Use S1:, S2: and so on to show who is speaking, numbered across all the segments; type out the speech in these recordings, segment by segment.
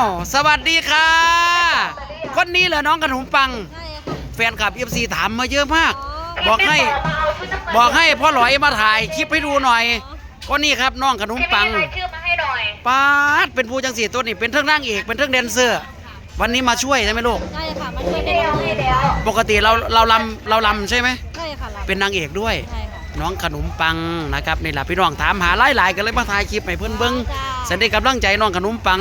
S1: าวสวัสดีค่ะ คนนี้เหรอน้องขนมปัง
S2: ใช่ค่ะ
S1: แฟนคลับเอฟซีถามมาเยอะมาก
S2: อ๋อ
S1: บอกให้บอกให้พ่อหลอยมาถ่ายคลิปให้ดูหน่อยก็นี่ครับน้องขนมปัง
S3: พี่มีรายชื่อมาให้หน่อย
S1: ป้าดเป็นผู้จังสีตัวนี้เป็นเทิงนางเอกเป็นเทิงแดนเซอร์ วันนี้มาช่วยใช่ไหมลูก
S2: ใช่ค่ะมาช่วย
S3: ให้
S2: เป็น
S3: แล้วให้แล้ว
S1: ปกติเราเราลำเราลำใช่ไหม
S2: ใช่ค่ะรับ
S1: เป็นนางเอกด้วย
S2: ใช่ค่ะ
S1: น้องขนมปังนะครับนี่แหละพี่น้องถามหาหลายๆกันเลยมาถ่ายคลิปให้เพื่อนเบิ้ง
S2: จ้า
S1: สันได้กำลังใจน้องขนมปัง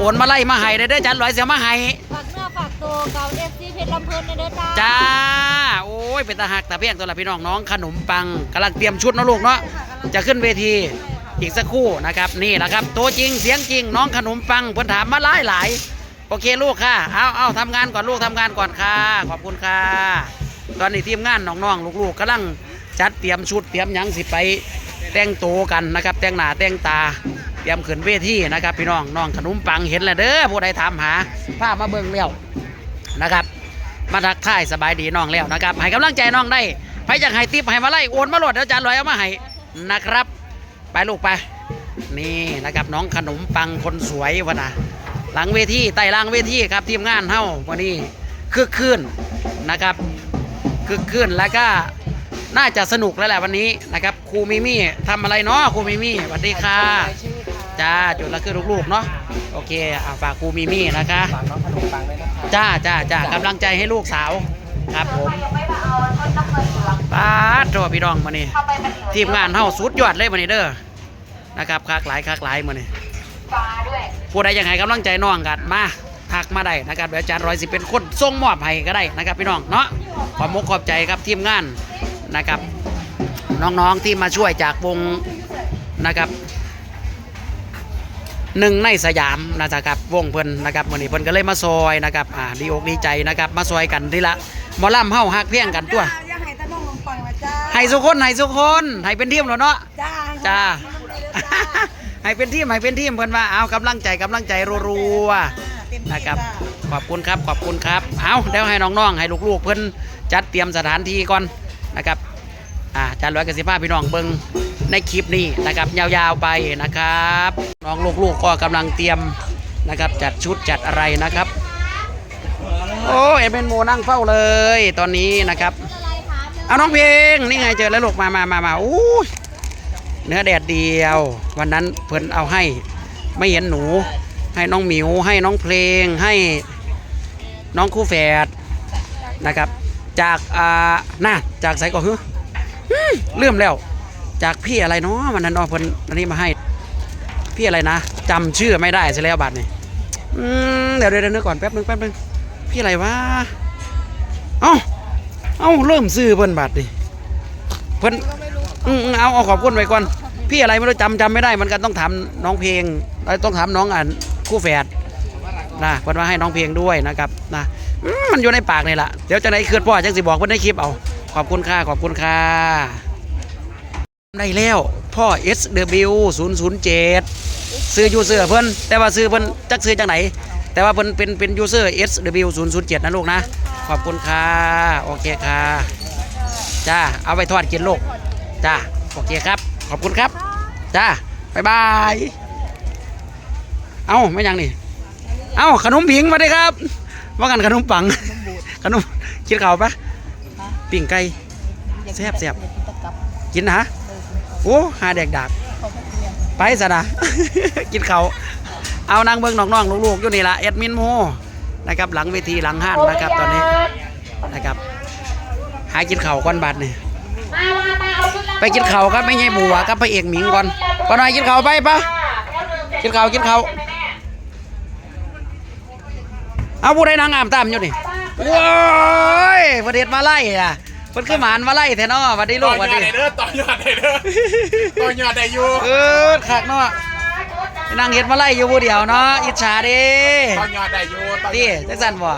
S1: โอนมาไล่มาให้ได้เด้อจันร้อยเสียมาให้
S2: ฝากเนื้อฝากตัวเก่าเอฟซีเพชรลำเพลินในเด้อจ้า
S1: จ้าโอ้ยเป็นตาหักตาเพียงตัวละพี่น้องน้องขนมปังกำลังเตรียมชุดเนาะลูกเนาะจะขึ้นเวทีอีกสักครู่นะครับนี่แหละครับตัวจริงเสียงจริงน้องขนมปังเพิ่นถามมาหลายหลายๆโอเคลูกค่ะเอาเอาทำงานก่อนลูกทำงานก่อนค่ะขอบคุณค่ะ ตอนนี้ทีมงานน้องๆลูกๆกำลังจัดเตรียมชุดเตรียมหยังสิไปแต่งตัวกันนะครับแต่งหน้าแต่งตา เตรียมขึ้นเวทีนะครับ พี่น้องน้องขนมปังเห็นแล้วเด้อผู้ใดถามหาภาพมาเบิ่งแล้วนะครับ มาทักทายสบายดีน้องแล้วนะครับให้กำลังใจน้องได้ใครอยากให้ติปให้มาไล่โอนมาโหลดเดี๋ยวจารย์ลอยเอามาให้นะครับ ไปลูกไปนี่นะครับน้องขนมปังคนสวยวะนะหลังเวทีใต้ล่างเวทีครับทีมงานเฮ้าวันนี้คึกคืนนะครับคึกคืนแล้วก็น่าจะสนุกแล้วแหละวันนี้นะครับครูมิมี่ทำอะไรเนาะครูมิมี่สวัสดีค่ะ จ้าจุดละคือลูกๆเนาะโอเคอะฝากครูมิมี่นะคะ
S4: ฝากน้องขนมปังด้วยนะครับ
S1: จ้าจ้าจ้ากำลังใจให้ลูกสาวครับผม
S3: ยังไม่มาเอาต้นน้ำเงินเหลือง
S1: ป้าดโทพี่น้องมานี่
S3: ทำไมมันเหลือ
S1: ทีมงานเฮาสุดยอดเลยมานี่เด้อนะครับคักหลายคักหลายมานี่
S3: ฟ้าด้วย
S1: ผู้ใดยังไงกำลังใจน้องกันมาทักมาได้นะครับเดี๋ยวอาจารย์ร้อยสิเป็นคนส่งมอบให้ก็ได้นะครับพี่น้องเนาะขอบมกขอบใจครับทีมงานนะครับ น้องๆที่มาช่วยจากวงนะครับ หนึ่งในสยามนะครับวงเพิ่นนะครับวันนี้เพิ่นก็เลยมาซอยนะครับอ่าดีอกดีใจนะครับ มาซอยกันทีละหมอลำเฮาฮักเพียงกันตัว
S5: อย่าให้ตาน้องลงปังนะจ้า
S1: ให้สุกคนให้สุกคนให้เป็นทีมแล้วเนาะ
S5: จ้า
S1: จ้า
S5: จ้า
S1: ให้เป็นทีมให้เป็นทีมเพิ่นว่าเอากำลังใจกำลังใจรัวๆนะครับขอบคุณครับขอบคุณครับเอาเดี๋ยวให้น้องๆให้ลูกๆเพิ่นจัดเตรียมสถานที่ก่อนนะครับอ่า จานร้อยกสิภาพี่น้องเบิงในคลิปนี้นะครับยาวๆไปนะครับ น้องลูกๆก็กำลังเตรียมนะครับจัดชุดจัดอะไรนะครับ โอ้เอ็มเป็นโมนั่งเฝ้าเลยตอนนี้นะครับเอาน้องเพลงนี่ไงเจอแล้วลูกมามามามาอู้เนื้อแดดเดียว วันนั้นเพิ่นเอาให้ไม่เห็นหนู ให้น้องหมิวให้น้องเพลงให้น้องคู่แฝดนะครับ จากอ่าน่าจากไสก่อนฮึอืม เลื่มแล้ว จากพี่อะไรเนาะวันนั้นเอาเพิ่นอันนี้มาให้ พี่อะไรนะจำชื่อไม่ได้ซะแล้วบัดนี้อืมเดี๋ยวเดี๋ยวเดี๋ยวนึกก่อนแป๊บนึงแป๊บนึงพี่อะไรวะเอ้าเอ้าเริ่มซื้อเพิ่นบาทดิเพิ่นอืมเอาเอาขอบคุณไว้ก่อนพี่อะไรไม่รู้จำจำไม่ได้มันก็ต้องถามน้องเพลงแล้วต้องถามน้องอ่านคู่แฝดนะเพิ่นว่าให้น้องเพลงด้วยนะครับนะมมันอยู่ในปากนี่แหละเดี๋ยวจะไหนคืนพ่อจังสิบอกเพิ่นในคลิปเอา ขอบคุณค่ะ ขอบคุณค่ะ ได้แล้ว พ่อ SW 007ซื้อยูเซอร์เพิ่นแต่ว่าซื้อเพิ่นจักซื้อจังไหน แต่ว่าเพิ่นเป็นเป็นยูเซอร์ SW 007นะลูกนะ ขอบคุณค่ะ โอเคค่ะ จ้า เอาไปทอดกินลูก จ้า โอเคครับ ขอบคุณครับ จ้าบายบาย เอาไม่ยังนี่ เอาขนมผิงมาเลยครับ ว่ากันขนมปัง ขนมกินข้าวปะ ปิ้งไก่แซ่บแซ่บกินนะโอ้หาแดกดากไปซะนะกินข้าวเอานางเบิ้งน้องๆลูกๆอยู่นี่ละแอดมินโมนะครับหลังเวทีหลังห้านนะครับตอนนี้นะครับ หากินข้าวก่อนบัดนี่
S3: มามามาเอาชุดละ
S1: ไปกินข้าวครับไม่ใช่บัวกับพระเอกหมิงก่อนปะหน่อยกินข้าวไปปะกินข้าวกินข้าวเอาผู้ใดนางงามตามอยู่นี่ ว้ายประเด็ดมาไล่อะเพิ่นคือหมานมาไล่แท้เนาะหวัดดีลูกหวัดดี
S4: ต่อยอดได้เด้อต่อยอดได้เด้อต่อยอดได้อยู่
S1: เออคักเนาะนางเฮ็ดมาไล่อยู่ผู้เดียวเนาะอิจฉาเดิ
S4: ต่อยอดได้อยู่ต่อยอด
S1: ดิจังซั่นบ่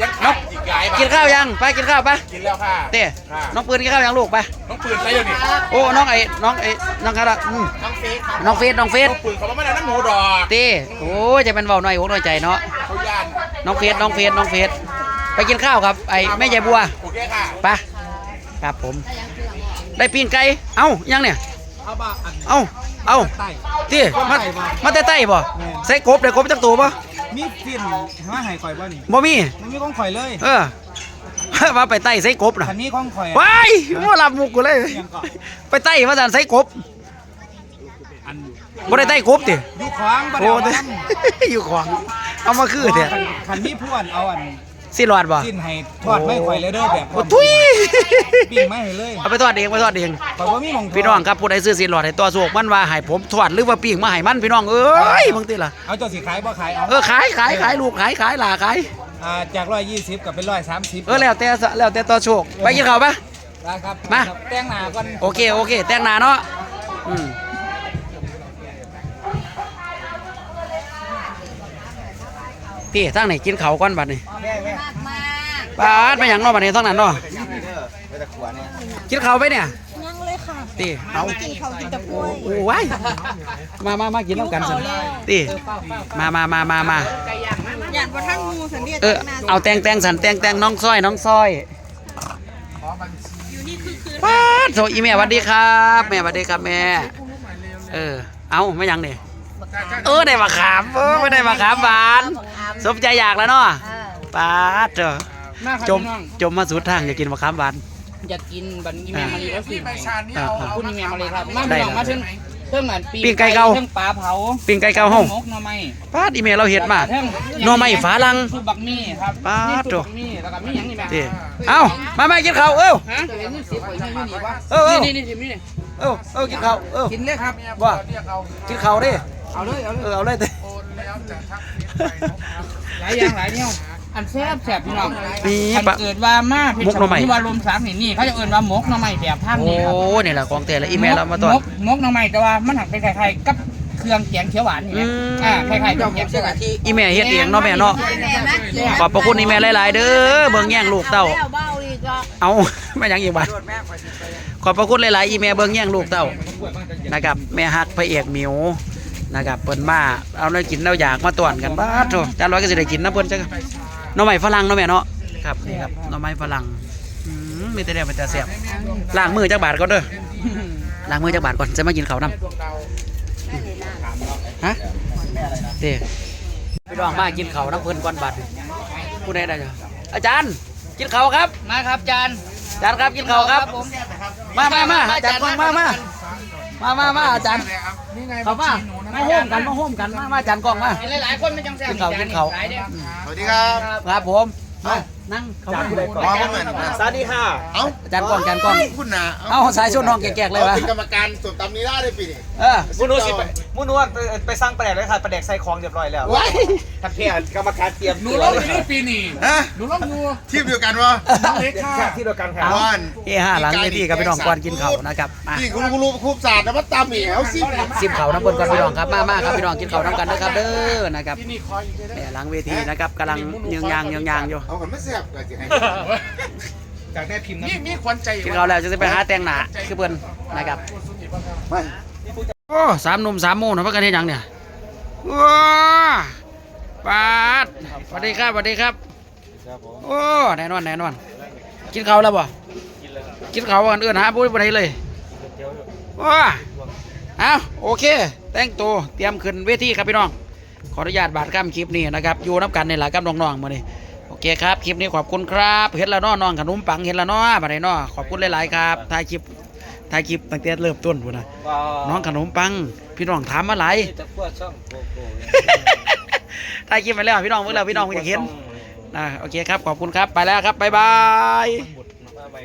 S4: ยังขาดอีกหลายบท
S1: กินข้าวยังไปกินข้าวไป
S4: กินแล้วค่ะ
S1: เต้
S4: ค่ะ
S1: น้องปืนกินข้าวยังลูกไป
S4: น้องปืนใส่อยู่นี่
S1: โอ้น้องไอ้น้องไอ้น้องอะไรอืม
S4: น้องเฟสครับ
S1: น้องเฟสน้องเฟส
S4: น้องปืนเขาไม่ได้น้ำหมูดอก
S1: ตีโอ้ยจะเป็นเบาหน่อยอกหน่อยใจเนาะ
S4: เขาย่าน
S1: น้องเฟสน้องเฟสน้องเฟสไปกินข้าวครับไอ้แม่ยายบัว
S4: โอเคค่ะ
S1: ไปครับผม ได้ปิ้งไก่เอ้ายังเนี่ย
S4: เอาบ้าอัน
S1: เอ้าเอ้าที่มามาแต่ใต้บ่ใส่กบได้กบจักตัวบ่
S6: มีฟินมาให้ข่อยบ่นี่
S1: บ่มี
S6: มันมีของข่อยเลย
S1: เออว่าไปใต้ใส่กบน่ะ
S6: คันนี้ของข่อย
S1: ว้ายบ่รับมุกกูเลย ไปใต้ว่าซั่นใส่กบ
S6: อัน
S1: บ่ได้ใต้กบติ
S6: อยู่ขวางบ่
S1: โอ้
S6: ได้
S1: แต่
S6: เอา
S1: อยู่ขวาง เอามาคือเถอะ
S6: คันคันนี้พวนเอาอัน
S1: สิรอดบ่
S6: สิ้นให้ทอดไม่ข่อยเลยเด้อแบบ
S1: โอ้ทุย
S6: ปิ้งไม่ให้เลย
S1: เอาไปทอดเองไปทอดเอง
S6: ข่อยบ่มีหมองทด
S1: พี่น้องครับผู้ใดซื้อสิรอดให้ตัวโศกมันว่าให้ผมทอดหรือว่าปิ้งมาให้มันพี่น้องเอ้ยบางทีล่ะ
S6: เอาเจ้าสิขายบ่ขายเอา
S1: เออขายขายขายลูกขายขายหล่าขาย
S6: อ่าจาก120กับเป็น130
S1: เออแล้วแต่แล้วแต่ตัวโชคไปกินข้าวปะ
S6: ได้ครับ
S1: มา
S6: ครับแต่งหน้าก่อน
S1: โอเคโอเคแต่งหน้าเนาะอืม พี่ทั้งไหนกินข้าวก่อนบัดนี้
S6: แม่แม่
S2: มากมาก
S1: ปาดไปหยังเนาะบัดนี้ทั้งนั้นเนาะกินข้าวไปเนี่ย
S2: ยังเลยค่ะ
S1: ตีเอา
S2: กินเขากินกับกล้วย
S1: โอ้ยมามามากินน้ำกันสิตีมามามามามา
S5: อยากว่าท่านงูสันเดีย
S1: เออเอาแตงแตงสันแตงแตงน้องสร้อยน้องสร้อยป้าดโซอีแม่สวัสดีครับ แม่สวัสดีครับแม่ เออ เอาไม่ยังเนี่ยเออได้มาขามเออไม่ได้มาขามหวาน สมใจอยากแล้วเนาะป้าดเถอะ
S7: มาครับ
S1: จม
S7: พี่น้อง
S1: จมมาสุดทางอยากกินมะขามหวาน
S7: อยากกินบันอีเมลมาเลยแล้วสิ
S1: อ่า
S7: ขอบคุณอีเมลมาเลยครับมา
S1: ได้
S7: พี่น้อง
S1: เลย
S7: มาเชิงเพิ่งเหมือนปี
S1: ปิ้งไก่เก่า
S7: เพิ่งปลาเผา
S1: ปิ้งไก่เกาห้อง
S7: มกหน่อไม้
S1: ป้าดอีเมลเราเห็ดมา
S7: เพิ่ง
S1: หน่อไม้ฝาลัง
S7: ซุปบักมี่ครับ
S1: ปาด
S7: นี่ซุปบักมี่แล้วก็มีหยังนี่แม่
S1: ตีเอามามากินข้าวเอ้า
S7: ฮะเดี๋ยวนี้สิบกว่านี่นี่วะ
S1: เออเออ
S7: นี่นี่นี่นี่
S1: เอ้าเอ้ากินข้าวเอ้า
S7: กินเลยครับ
S1: ว่ากินข้าวดิ
S7: เอาเลยเอาเล
S1: เอยอเอาเลยเต้
S7: หลายอย่างหลายเนี่ยอันแซ่บแซ่บพี่น้อง
S1: มี
S7: อัน
S1: ปะ
S7: เกิดว่ามาเพช
S1: มุกหน่อไม้
S7: ที่ว่าลมสักนี่นี่เขาจะเอิ้นว่าหมกหน่อไม้แบบทาง
S1: โอ้
S7: นี้ครับ
S1: นี่แหละของแต่ละอีเมลเรามาตอน
S7: มกมกหน่อไม้แต่ว่ามันหักเป็นไข่ๆกับเครื่องแกงเขียวหวานนี่แหละ
S1: อืม
S7: อ่าไข่ๆกับแกงเขียวหวาน
S1: อีเมลเฮ็ดเองเนาะแม่เนาะขอบพระคุณอีเมลหลายๆเด้อเบิ่งแย่งลูกเต้า
S2: แล้วเบ้าอีกก็
S1: เอาไม่ยังอีกบาทขอบพระคุณหลายๆอีเมลเบิ่งแย่งลูกเต้านะครับแม่ฮักพระเอกหมิว นะครับเพิ่นมาเอาเนื้อกินเอาอยากมาตวนกันบ้าโธ่จานร้อยก็สิได้กินนะเพิ่นจังหน่อไม้ฝรั่งเนาะแม่เนาะครับนี่ครับหน่อไม้ฝรั่งอืมมีแต่แนวเป็นแต่แซ่บล้างมือจักบาทก่อนเด้อล้างมือจักบาทก่อนจะมากินข้าวนํฮะเด้พี่น้องมากินข้าวน้ำเพิ่นก่อนบัดผู้ใดได้จ้ะอาจารย์กินข้าวครับ
S7: มาครับจาน
S1: อาจารย์ครับกินข้าวครับ
S7: ผม
S1: มามามาอาจารย์ก่อนมามา มามามาอาจารย์เข้ามามาโฮมกันมาโฮมกันมามาอาจารย์กล้องมา
S7: เห็นหลายๆคนไม่จังแซ่บ
S1: กินข้าวกินข้าว
S7: หลยเด้อ
S8: สวัสดีครับ
S1: ครับผมมานั่งเข้ามา
S8: มาเหมือนสวัสดีค่ะเอ้า
S1: อาจารย์กล้องอาจารย์กล้อง
S8: คุณนะ
S1: เอาสายชนน้องแก่ๆเลยวะ
S8: เป็นกรรมการสมตำนี้ได้เลยปีนี้
S1: เออ
S6: มูนูสิไป มูนูว่าไปสร้างประเด็กเลยค่ะประเด็กใส่ของเรียบร้อยแล้ว
S8: ว้าย
S6: ทักเพียนกรรมการเตรียม
S4: หนูร้องอยู่นี่ปีนี้
S8: ฮะ
S4: หนูร้องอยู่
S8: ทีมเดียวกันวะ
S4: น้องเล็กค่ะ
S6: แค่ที่เดียวกันค่ะ
S8: วัน
S1: เฮฮาหลังเวทีกับพี่น้องก่อนกินข้าวนะครับมา
S8: นี่คุณรู้คูบศาสตร์นะว่าตำเหมียวสิ
S1: ซิมข้าวน้ำเพิ่นก่อนพี่น้องครับมามาครับพี่น้องกินข้าวน้ำกันนะครับเด้อนะครับแม่หลังเวทีนะครับกำลังยืงยางยืงยางอยู่
S8: เอากันไม่เสียบเลยสิให้
S6: จากแม่พิมพ์นะ
S4: มีมีควันใจ
S1: กินข้าวแล้วจะไปหาแต่งหน้าคือเพิ่นนะครับ
S8: ไม่
S1: โอ้สามหนุ่มสามโมงนะพักกันเฮ็ดหยังเนี่ยว้าปาดสวัสดีครับสวัสดีครับโอ้แน่นอนแน่นอน กินข้าวแล้วบ่กินข้าวกันเอื้อนหาผู้ใดเลยว้าเอาโอเค แต่งตัวเตรียมขึ้นเวทีครับพี่น้อง ขออนุญาตบาดข้ามคลิปนี้นะครับอยู่นับกันในหลายกับน้องๆมานี่โอเคครับคลิปนี้ขอบคุณครับ เห็นแล้วเน้อน้องขนมปังเห็นแล้วเน้อมาไหนน้อขอบคุณหลายๆครับถ่ายคลิป ถ่ายคลิปตั้งแต่เริ่มต้นพุ่นนะน้องขนมปัง พี่น้องถามมาหลาย
S6: จะพวดช่องโกโก้
S1: ถ่ายคลิปไปแล้วพี่น้องเมื่อแล้วพี่น้องอยากเห็นนะโอเคครับขอบคุณครับไปแล้วครับบ๊ายบาย
S6: มาใบ